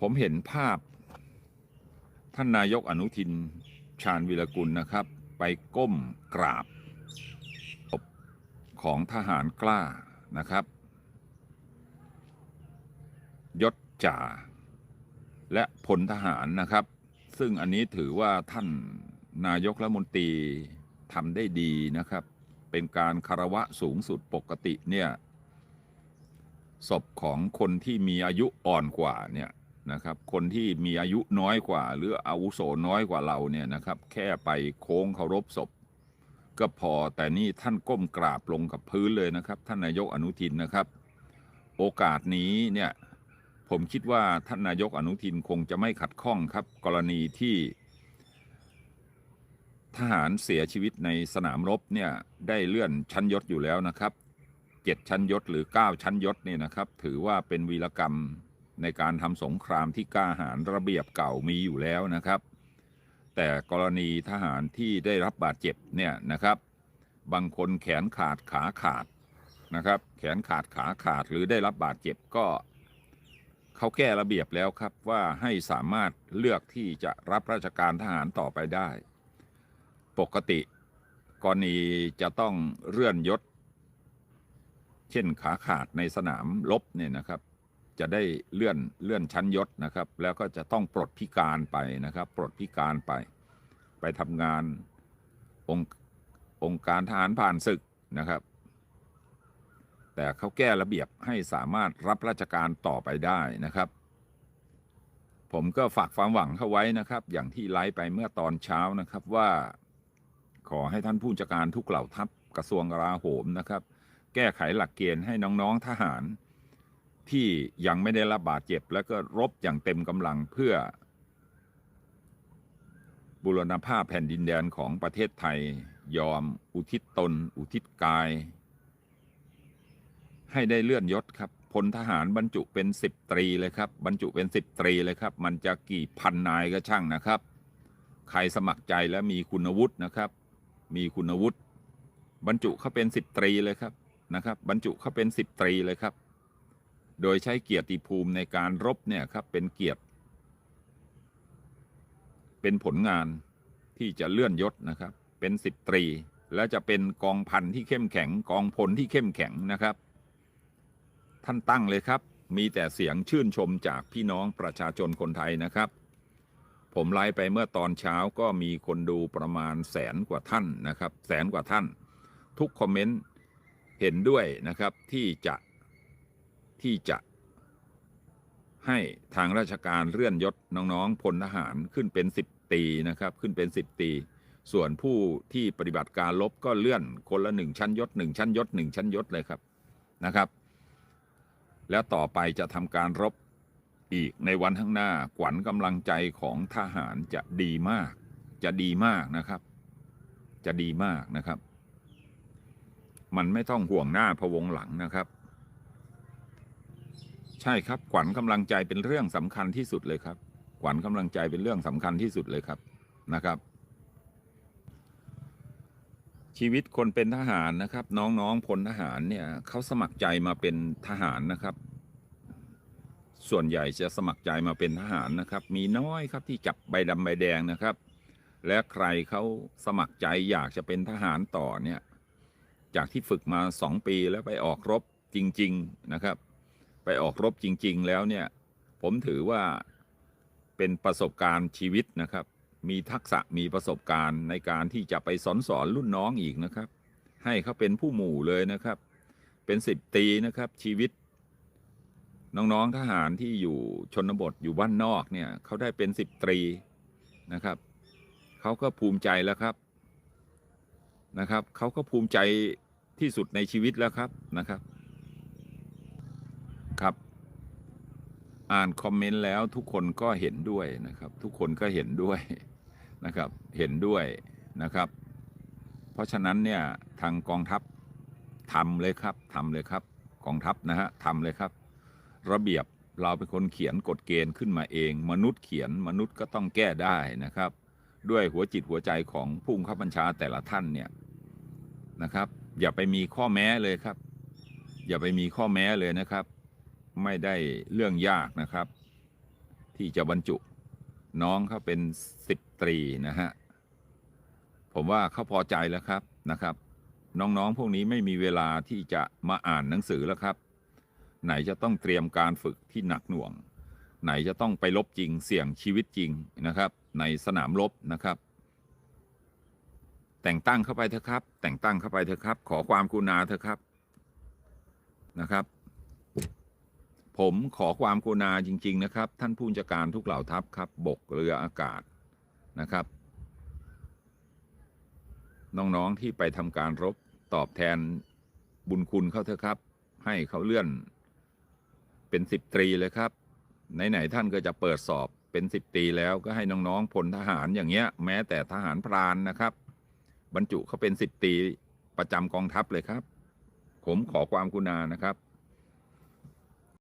ผมเห็นภาพ ท่านนายกอนุทินชาญวิรกุลนะครับ ไปก้มกราบของทหารกล้านะครับ ยศจ่า และพลทหารนะครับ ซึ่งอันนี้ถือว่าท่านนายกรัฐมนตรีทำได้ดีนะครับ เป็นการคารวะสูงสุดปกติเนี่ยศพของคนที่มีอายุอ่อนกว่าเนี่ย นะครับ คนที่มีอายุน้อยกว่า หรืออาวุโสน้อยกว่าเราเนี่ยนะครับ แค่ไปโค้งเคารพศพ ก็พอแต่นี่ท่านก้มกราบลงกับพื้นเลยนะครับ ท่านนายกอนุทินนะครับ โอกาสนี้เนี่ยผมคิดว่าท่านนายกอนุทินคงจะไม่ขัดข้องครับ กรณีที่ ทหารเสียชีวิตในสนามรบเนี่ยได้เลื่อนชั้นยศอยู่แล้วนะครับเจ็ดชั้นยศหรือเก้าชั้นยศเนี่ยนะครับ ถือว่าเป็นวีรกรรม ในการทำสงครามที่กล้าหาญระเบียบเก่ามีอยู่แล้วนะครับ แต่กรณีทหารที่ได้รับบาดเจ็บเนี่ยนะครับ บางคนแขนขาดขาขาดนะครับ แขนขาดขาขาดหรือได้รับบาดเจ็บก็เขาแก้ระเบียบแล้วครับว่าให้สามารถเลือกที่จะรับราชการทหารต่อไปได้ ปกติกรณีจะต้องเลื่อนยศ เช่นขาขาดในสนามรบเนี่ยนะครับ จะได้เลื่อนเลื่อนชั้นยศนะครับ แล้วก็จะต้องปลดพิการไปนะครับ ปลดพิการไป ไปทำงานองค์องค์การทหารผ่านศึกนะครับ แต่เขาแก้ระเบียบให้สามารถรับราชการต่อไปได้นะครับ ผมก็ฝากความหวังเข้าไว้นะครับ อย่างที่ไลฟ์ไปเมื่อตอนเช้านะครับว่าขอให้ท่านผู้จัดการทุกเหล่าทัพกระทรวงกลาโหมนะครับ แก้ไขหลักเกณฑ์ให้น้องๆทหาร ที่ยังไม่ได้รับบาดเจ็บ แล้วก็รบอย่างเต็มกำลังเพื่อ บุรณภาพแผ่นดินแดนของประเทศไทย ยอมอุทิศตน อุทิศกาย ให้ได้เลื่อนยศครับพลทหารบรรจุเป็นสิบตรีเลยครับ บรรจุเป็นสิบตรีเลยครับ มันจะกี่พันนายก็ช่างนะครับ ใครสมัครใจและมีคุณวุฒินะครับ มีคุณวุฒิบรรจุเขาเป็นสิบตรีเลยครับนะครับ บรรจุเขาเป็นสิบตรีเลยครับ โดยใช้เกียรติภูมิในการรบเนี่ยครับเป็นเกียรติ เป็นผลงานที่จะเลื่อนยศนะครับ เป็นสิบตรี และจะเป็นกองพันที่เข้มแข็ง กองพลที่เข้มแข็งนะครับ ท่านตั้งเลยครับ มีแต่เสียงชื่นชมจากพี่น้องประชาชนคนไทยนะครับ ผมไลฟ์ไปเมื่อตอนเช้าก็มีคนดูประมาณแสนกว่าท่านนะครับ แสนกว่าท่าน ทุกคอมเมนต์เห็นด้วยนะครับที่จะ ที่จะให้ทางราชการเลื่อนยศน้องๆพลทหารขึ้นเป็นสิบตีนะครับขึ้นเป็นสิบตี ส่วนผู้ที่ปฏิบัติการลบก็เลื่อนคนละหนึ่งชั้นยศหนึ่งชั้นยศหนึ่งชั้นยศเลยครับนะครับ แล้วต่อไปจะทำการรบอีกในวันข้างหน้าขวัญกำลังใจของทหารจะดีมาก จะดีมากนะครับ จะดีมากนะครับ มันไม่ต้องห่วงหน้าพะวงหลังนะครับ ใช่ครับ ขวัญกำลังใจเป็นเรื่องสำคัญที่สุดเลยครับ ขวัญกำลังใจเป็นเรื่องสำคัญที่สุดเลยครับนะครับ ชีวิตคนเป็นทหารนะครับ น้องๆพลทหารเนี่ยเขาสมัครใจมาเป็นทหารนะครับ ส่วนใหญ่จะสมัครใจมาเป็นทหารนะครับ มีน้อยครับที่จับใบดำใบแดงนะครับ และใครเขาสมัครใจอยากจะเป็นทหารต่อเนี่ย จากที่ฝึกมาสองปีแล้วไปออกรบจริง ๆนะครับ ไปออกรบจริง ๆ แล้วเนี่ย ผมถือว่าเป็นประสบการณ์ชีวิตนะครับ มีทักษะมีประสบการณ์ในการที่จะไปสอนสอนรุ่นน้องอีกนะครับ ให้เขาเป็นผู้หมู่เลยนะครับ เป็นสิบตีนะครับชีวิต น้องๆทหารที่อยู่ชนบทอยู่บ้านนอกเนี่ยเขาได้เป็นสิบตรีนะครับเขาก็ภูมิใจแล้วครับนะครับเขาก็ภูมิใจที่สุดในชีวิตแล้วครับนะครับ ครับ อ่านคอมเมนต์แล้วทุกคนก็เห็นด้วยนะครับ ทุกคนก็เห็นด้วยนะครับ เห็นด้วยนะครับ เพราะฉะนั้นเนี่ยทางกองทัพทำเลยครับทำเลยครับ กองทัพนะฮะทำเลยครับ ระเบียบเราเป็นคนเขียนกฎเกณฑ์ขึ้นมาเอง มนุษย์เขียนมนุษย์ก็ต้องแก้ได้นะครับ ด้วยหัวจิตหัวใจของผู้บังคับบัญชาแต่ละท่านเนี่ยนะครับ อย่าไปมีข้อแม้เลยครับ อย่าไปมีข้อแม้เลยนะครับ ไม่ได้เรื่องยากนะครับ ที่จะบรรจุน้องเขาเป็นสิบตรีนะฮะ ผมว่าเขาพอใจแล้วครับนะครับ น้องๆพวกนี้ไม่มีเวลาที่จะมาอ่านหนังสือแล้วครับ ไหนจะต้องเตรียมการฝึกที่หนักหน่วง ไหนจะต้องไปลบจริงเสี่ยงชีวิตจริงนะครับ ในสนามรบนะครับ แต่งตั้งเข้าไปเถอะครับ แต่งตั้งเข้าไปเถอะครับ ขอความกรุณาเถอะครับนะครับ ผมขอความกรุณาจริง ๆ นะครับ ท่านผู้บัญชาการทุกเหล่าทัพครับ บกเรืออากาศนะครับ น้อง ๆ ที่ไปทำการรบตอบแทนบุญคุณเขาเถอะครับ ให้เขาเลื่อนเป็นสิบตรีเลยครับ ไหน ๆ ท่านก็จะเปิดสอบเป็นสิบตรีแล้วก็ให้น้องๆพลทหารอย่างเงี้ย แม้แต่ทหารพรานนะครับ บรรจุเขาเป็นสิบตรีประจำกองทัพเลยครับ ผมขอความกุณานะครับ